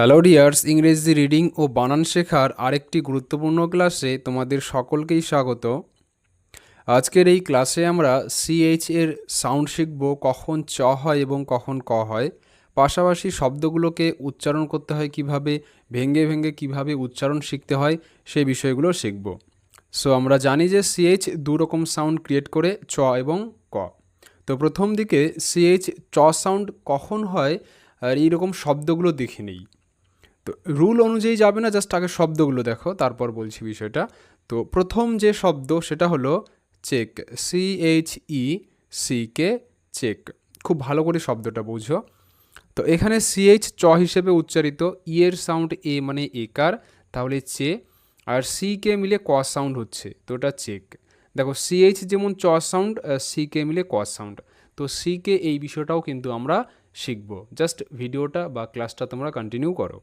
Hello dears ইংরেজি reading ও বানান শেখার আরেকটি গুরুত্বপূর্ণ ক্লাসে তোমাদের সকলকেই স্বাগত। আজকের এই ক্লাসে আমরা সিএইচ এর সাউন্ড শিখব, কখন চ হয় এবং কখন ক হয়। পাশাপাশি শব্দগুলোকে উচ্চারণ করতে হয় কীভাবে ভেঙ্গে ভেঙ্গে কীভাবে উচ্চারণ শিখতে হয়, সেই বিষয়গুলো শিখব। সো আমরা জানি যে সিএইচ দু রকম সাউন্ড ক্রিয়েট করে, চ এবং ক। তো প্রথম দিকে সিএইচ চ সাউন্ড কখন হয় আর এইরকম শব্দগুলো দেখে নেই। তো রুল অনুযায়ী যাবে না জাস্ট আগে শব্দগুলো দেখো, তারপর বলছি বিষয়টা। তো প্রথম যে শব্দ, সেটা হলো check C H E C K check খুব ভালো করে শব্দটা বুঝো। তো এখানে সিএইচ চ হিসেবে উচ্চারিত ই এর সাউন্ড এ মানে একার, তাহলে চে আর সি কে মিলে ক সাউন্ড হচ্ছে, তো ওটা চেক দেখো সিএইচ যেমন চ সাউন্ড সি কে মিলে ক সাউন্ড তো সি কে এই বিষয়টাও কিন্তু আমরা শিখব। জাস্ট ভিডিওটা বা ক্লাসটা তোমরা কন্টিনিউ করো।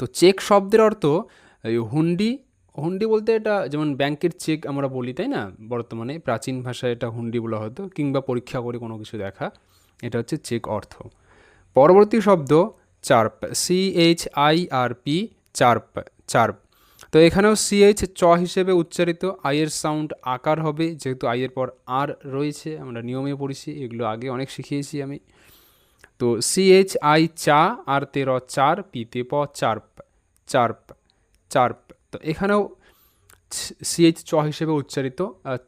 তো চেক শব্দের অর্থ হুন্ডি হুন্ডি বলতে এটা যেমন ব্যাংকের চেক আমরা বলি, তাই না? বর্তমানে প্রাচীন ভাষায় এটা হুন্ডি বলা হতো, কিংবা পরীক্ষা করে কোনো কিছু দেখা। এটা হচ্ছে চেক অর্থ। পরবর্তী শব্দ, chirp C H I R P chirp chirp. তো এখানেও সিএইচ চ হিসেবে উচ্চারিত আইয়ের সাউন্ড আকার হবে, যেহেতু আইয়ের পর আর রয়েছে, আমরা নিয়মে পড়েছি, এগুলো আগে অনেক শিখিয়েছি আমি। তো সিএইচ আই চা আর তের চার পিতে প চার্প চার্প চার্প। তো এখানেও সিএইচ চ হিসেবে উচ্চারিত।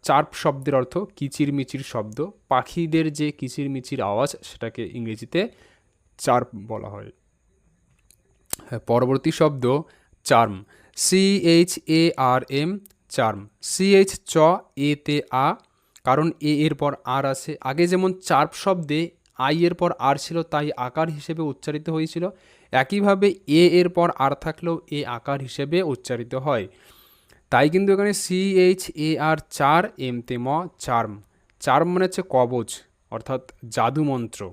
চার্প শব্দের অর্থ কিচির মিচির শব্দ। পাখিদের যে কিচির মিচির আওয়াজ সেটাকে ইংরেজিতে চার্প বলা হয়। হ্যাঁ, পরবর্তী শব্দ charm. C H A R M charm. C H চ এ তে আ কারণ এ এর পর আর আছে। আগে যেমন চার্প শব্দে আই এর পর আর ছিল তাই আকার হিসেবে উচ্চারিত হয়েছিল। একইভাবে এ এর পর আর থাকলেও এ আকার হিসেবে উচ্চারিত হয়। তাই কিন্তু এখানে সি এইচ এ আর চার, এম তে ম, চার্ম। চার্ম মানে হচ্ছে কবচ অর্থাৎ জাদু মন্ত্র।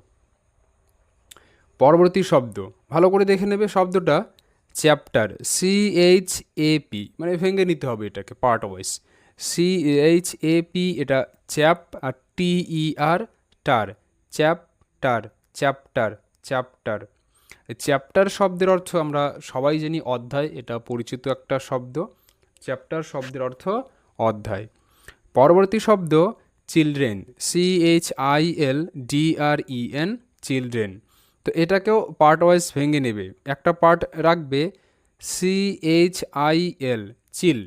পরবর্তী শব্দ। ভালো করে দেখে নেবে শব্দটা। Chapter. C H A P. মানে ভেঙে নিতে হবে এটাকে part wise C H A P, এটা চ্যাপ আর T E R, ter. Chapter chapter chapter chapter শব্দের অর্থ আমরা সবাই জানি অধ্যায়, এটা পরিচিত একটা শব্দ। চ্যাপ্টার শব্দের অর্থ অধ্যায়। পরবর্তী শব্দ children C H I L D R E N children তো এটাকেও পার্ট ওয়াইজ ভেঙে নেবে। একটা পার্ট রাখবে C H I L chil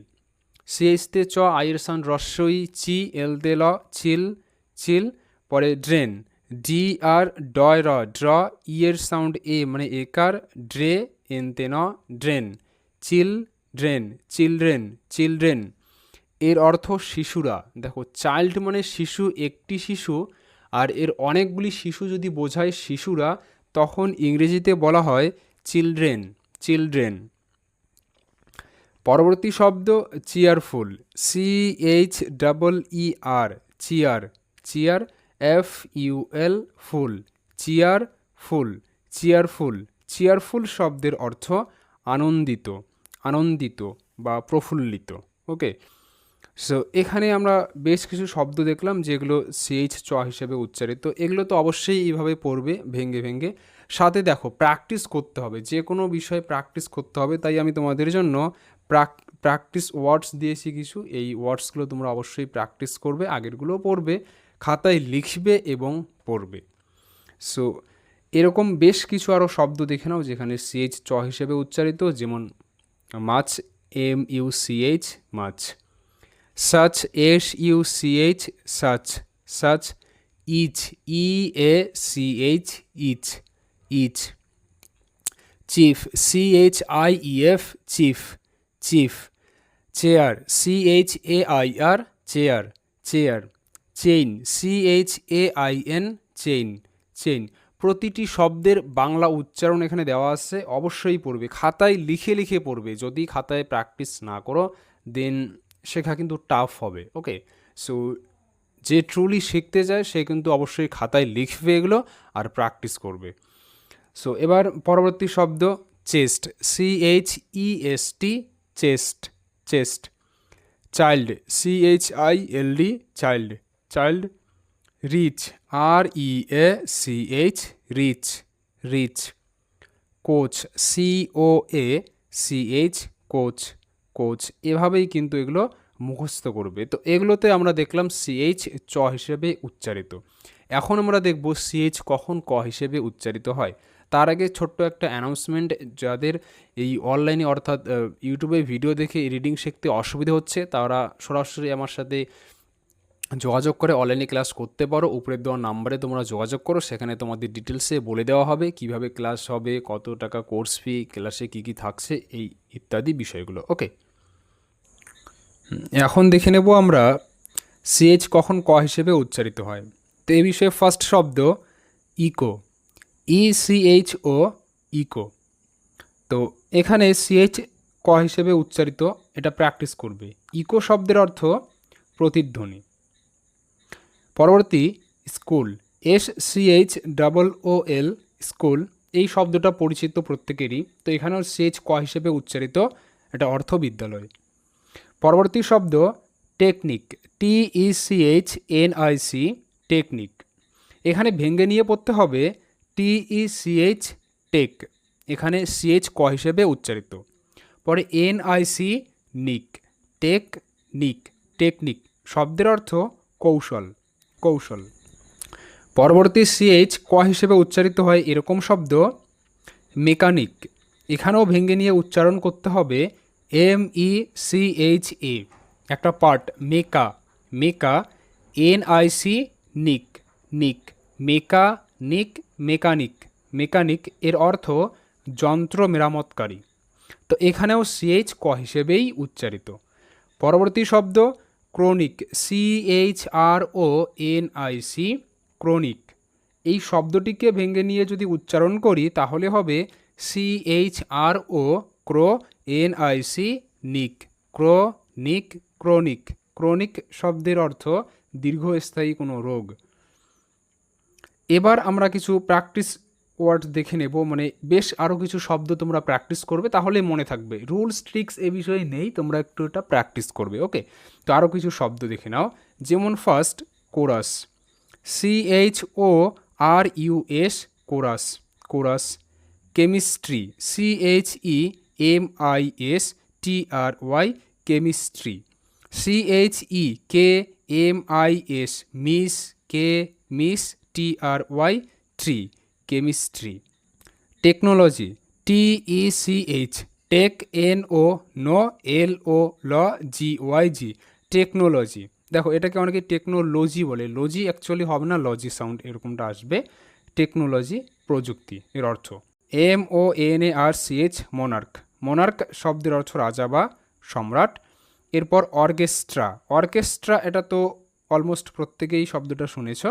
C H তে চ, আইয়ের সান রস্যই, চি, এল তে ল চিল চিল পরে ড্রেন ডি আর ডয় র ড্র ইয়ের সাউন্ড এ মানে একার ড্রে এন তে ন dren chil dren children children এর অর্থ শিশুরা। দেখো চাইল্ড মানে শিশু, একটি শিশু, আর এর অনেকগুলি শিশু যদি বোঝায় শিশুরা, তখন ইংরেজিতে বলা হয় চিলড্রেন চিলড্রেন পরবর্তী শব্দ cheerful C H double E R cheer cheer F U L ful cheer ful cheerful cheerful শব্দের অর্থ আনন্দিত আনন্দিত বা প্রফুল্লিত ওকে সো এখানে আমরা বেশ কিছু শব্দ দেখলাম যেগুলো সিএইচ চ হিসেবে উচ্চারিত। এগুলো তো অবশ্যই এইভাবে পড়বে ভেঙ্গে ভেঙ্গে। সাথে দেখো প্র্যাকটিস করতে হবে। যে কোনো বিষয়ে প্র্যাকটিস করতে হবে। তাই আমি তোমাদের জন্য প্র্যাকটিস ওয়ার্ডস দিয়েছি কিছু। এই ওয়ার্ডসগুলো তোমরা অবশ্যই প্র্যাকটিস করবে, আগেরগুলোও পড়বে। খাতায় লিখবে এবং পড়বে। সো এরকম বেশ কিছু আরও শব্দ দেখে নাও যেখানে সিএইচ চ হিসেবে উচ্চারিত, যেমন much M U CH much. Such S U CH such such each E A CH each each chief C H I E F chief chief chair C H A I R chair chair chair chair chain, c h a chain chain প্রতিটি শব্দের বাংলা উচ্চারণ এখানে দেওয়া আছে, অবশ্যই পড়বে। খাতায় লিখে লিখে পড়বে। যদি খাতায় প্র্যাকটিস না করো দেন শেখা কিন্তু টাফ হবে ওকে সো যে ট্রুলি শিখতে যায়, সে কিন্তু অবশ্যই খাতায় লিখবে এগুলো আর প্র্যাকটিস করবে। সো এবার পরবর্তী শব্দ chest C H E S T chest chest child C H I L D child child reach R E A C H reach reach coach C O A C H coach coach এভাবেই কিন্তু এগুলো মুখস্থ করবে। তো এগুলোতে আমরা দেখলাম CH চ হিসেবে উচ্চারিত। এখন আমরা দেখব সিএইচ কখন ক হিসেবে উচ্চারিত হয়। তার আগে ছোট্ট একটা অ্যানাউন্সমেন্ট যাদের এই অনলাইনে অর্থাৎ ইউটিউবে ভিডিও দেখে রিডিং শিখতে অসুবিধা হচ্ছে, তারা সরাসরি আমার সাথে যোগাযোগ করে অনলাইনে ক্লাস করতে পারো। উপরের দেওয়া নাম্বারে তোমরা যোগাযোগ করো। সেখানে তোমাদের ডিটেলসে বলে দেওয়া হবে কীভাবে ক্লাস হবে, কত টাকা কোর্স ফি ক্লাসে কী কী থাকছে, এই ইত্যাদি বিষয়গুলো। ওকে এখন দেখে নেব আমরা সিএইচ কখন ক হিসেবে উচ্চারিত হয়। তো এই বিষয়ে ফার্স্ট শব্দ echo E CH O echo তো এখানে সিএইচ ক হিসেবে উচ্চারিত, এটা প্র্যাকটিস করবে। ইকো শব্দের অর্থ প্রতিধ্বনি। পরবর্তী school, S CH double O L school, এই শব্দটা পরিচিত প্রত্যেকেরই। তো এখানেও সিএইচ ক হিসেবে উচ্চারিত এটা অর্থ বিদ্যালয় পরবর্তী শব্দ technique, T E C H N I C, technique. এখানে ভেঙ্গে নিয়ে পড়তে হবে T E C H tech. এখানে সিএইচ ক হিসেবে উচ্চারিত। পরে N I C, nic tech nic technique, শব্দের অর্থ কৌশল। কৌশল। পরবর্তী সিএইচ ক হিসেবে উচ্চারিত হয় এরকম শব্দ মেকানিক এখানেও ভেঙে নিয়ে উচ্চারণ করতে হবে M E C H A একটা part mecha mecha N I C nic nic mecha নিক মেকানিক মেকানিক এর অর্থ যন্ত্র মেরামতকারী। তো এখানেও সিএইচ ক হিসেবেই উচ্চারিত। পরবর্তী শব্দ chronic C H R O N I C chronic. এই শব্দটিকে ভেঙে নিয়ে যদি উচ্চারণ করি, তাহলে হবে C H R O cro N I C nic. Cro nic chronic. Chronic শব্দের অর্থ দীর্ঘস্থায়ী কোনো রোগ। এবার আমরা কিছু প্র্যাকটিস ওয়ার্ড দেখে নেব মানে বেশ আরও কিছু শব্দ তোমরা প্র্যাকটিস করবে তাহলে মনে থাকবে। রুলস ট্রিক্স এ বিষয়ে নেই, তোমরা একটু এটা প্র্যাকটিস করবে ওকে তো আরও কিছু শব্দ দেখে নাও। যেমন first chorus C H O R U S chorus chorus chemistry C H E M I S T R Y chemistry C H E K M I S mis K mis T R Y try chemistry, technology T E C H tech N O, no L O, law, G, Y, G, technology. দেখো, এটাকে অনেকে technology বলে। লজি actually হবে না, লজি sound এরকমটা আসবে। Technology প্রযুক্তি এর অর্থ। M O N A R C H monarch monarch শব্দের অর্থ রাজা বা সম্রাট। এরপর অর্কেস্ট্রা অর্কেস্ট্রা এটা তো অলমোস্ট প্রত্যেকেই শব্দটা শুনেছ।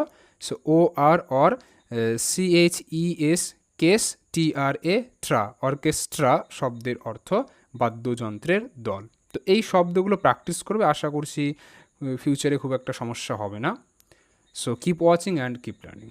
So O R or C H E kes T R A tra orchestra শব্দের অর্থ বাদ্যযন্ত্রের দল। তো এই শব্দগুলো প্র্যাকটিস করবে, আশা করছি ফিউচারে খুব একটা সমস্যা হবে না। So keep watching and keep learning